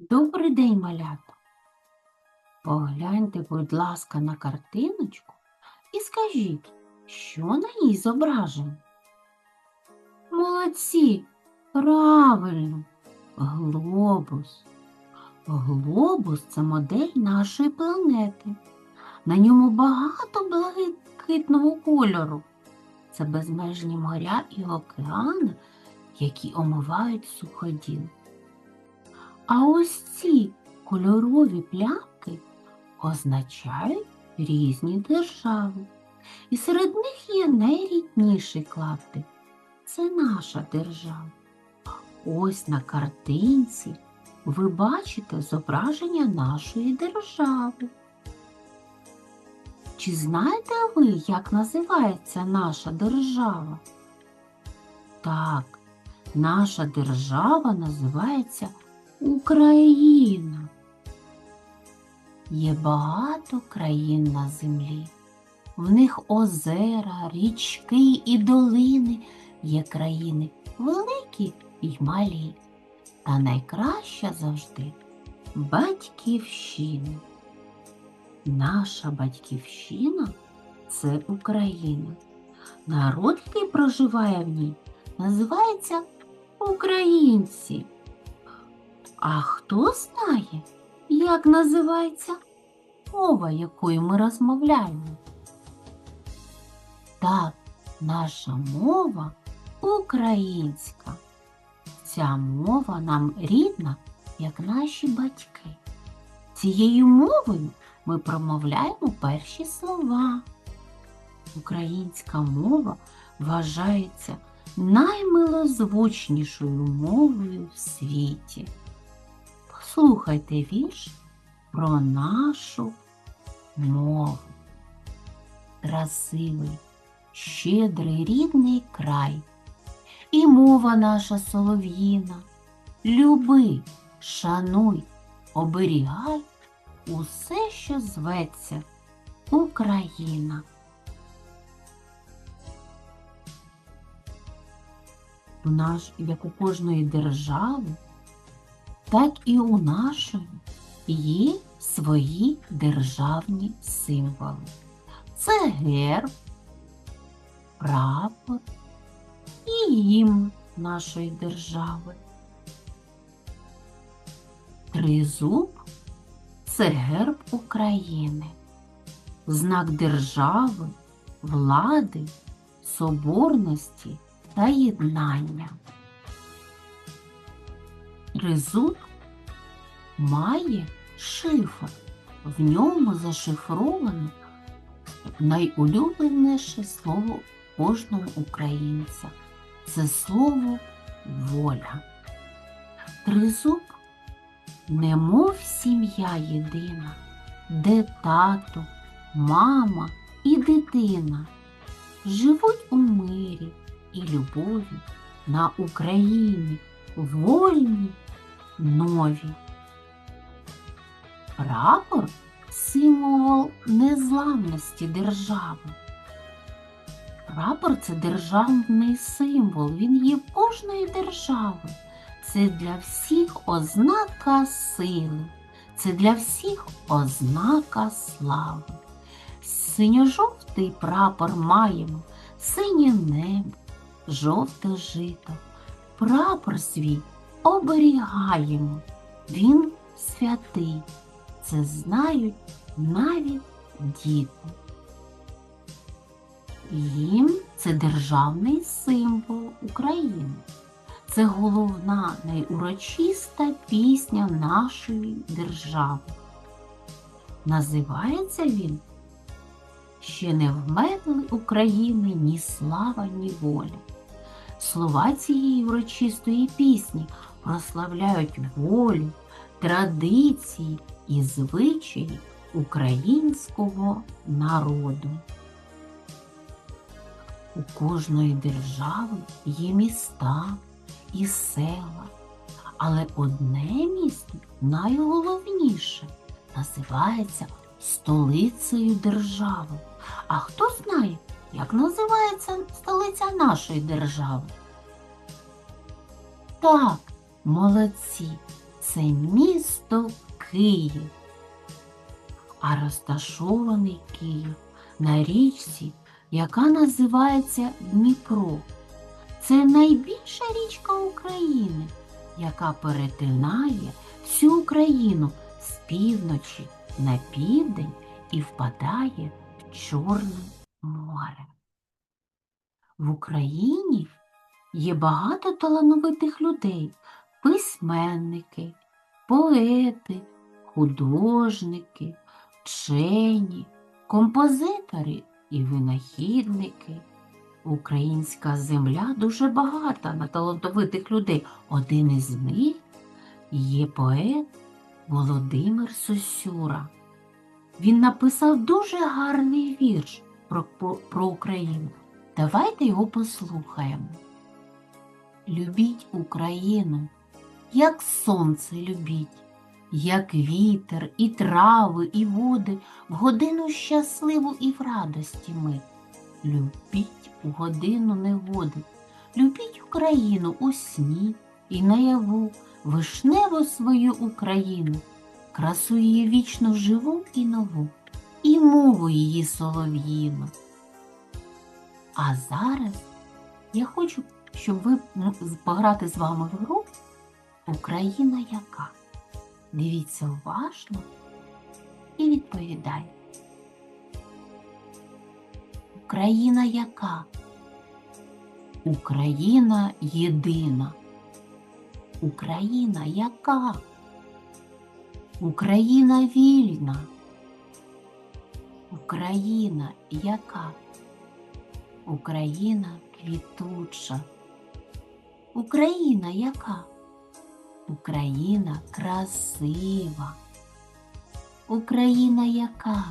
Добрий день, малята. Погляньте, будь ласка, на картиночку і скажіть, що на ній зображено? Молодці, правильно, глобус. Глобус це модель нашої планети. На ньому багато блакитного кольору. Це безмежні моря і океани, які омивають суходіл. А ось ці кольорові плямки означають різні держави. І серед них є найрідніший клаптик. Це наша держава. Ось на картинці ви бачите зображення нашої держави. Чи знаєте ви, як називається наша держава? Так, наша держава називається Україна. Є багато країн на землі. В них озера, річки і долини. Є країни великі й малі. Та найкраща завжди батьківщина. Наша батьківщина це Україна. Народ, який проживає в ній, називається українці. А хто знає, як називається мова, якою ми розмовляємо? Так, наша мова українська. Ця мова нам рідна, як наші батьки. Цією мовою ми промовляємо перші слова. Українська мова вважається наймилозвучнішою мовою в світі. Послухайте вірш про нашу мову. Красивий, щедрий рідний край, і мова наша солов'їна. Люби, шануй, оберігай усе, що зветься Україна. Наш, як у кожної держави, так і у нашої є свої державні символи. Це герб, прапор і гімн нашої держави. Тризуб це герб України, знак держави, влади, соборності та єднання. Тризуб має шифр. В ньому зашифровано найулюбленіше слово кожного українця. Це слово воля. Тризуб немов сім'я єдина, де тато, мама і дитина живуть у мирі і любові на Україні вольні, нові. Прапор символ незламності держави. Прапор це державний символ, він є кожної держави. Це для всіх ознака сили, це для всіх ознака слави. Синьо-жовтий прапор маємо, синє небо, жовте жито. Прапор свій оберігаємо, він святий. Це знають навіть діти. Гімн це державний символ України. Це головна найурочиста пісня нашої держави. Називається він Ще не вмерли України ні слава, ні воля. Слова цієї урочистої пісні прославляють волю, традиції і звичаї українського народу. У кожної держави є міста і села, але одне місто найголовніше називається столицею держави. А хто знає, як називається столиця нашої держави? Так, молодці, це місто Київ. А розташований Київ на річці, яка називається Дніпро. Це найбільша річка України, яка перетинає всю Україну з півночі на південь і впадає в Чорне море. В Україні є багато талановитих людей, письменники, поети, художники, вчені, композитори і винахідники. Українська земля дуже багата на талановитих людей. Один із них є поет Володимир Сосюра. Він написав дуже гарний вірш про, про Україну. Давайте його послухаємо. Любіть Україну, як сонце любіть, як вітер, і трави, і води, в годину щасливу і в радості ми. Любіть у годину негоди, любіть Україну у сні і наяву, вишневу свою Україну, красу її вічно живу і нову, і мову її солов'їну. А зараз я хочу, щоб ви пограти з вами в гру Україна яка. Дивіться уважно і відповідайте. Україна яка? Україна єдина. Україна яка? Україна вільна. Україна яка? Україна квітуча. Україна яка? Україна красива. Україна яка?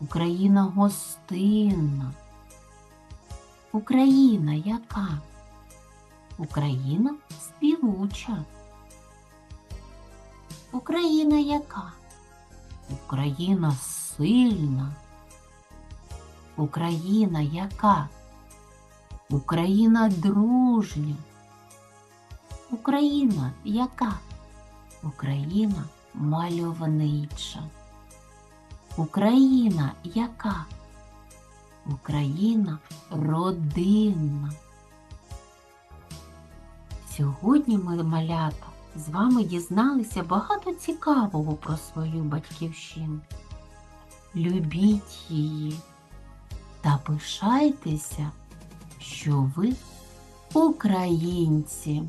Україна гостинна. Україна яка? Україна співуча. Україна яка? Україна сильна. Україна яка? Україна дружня. Україна яка? Україна мальовнича. Україна яка? Україна родинна. Сьогодні ми, малята, з вами дізналися багато цікавого про свою батьківщину. Любіть її та пишайтеся, що ви українці.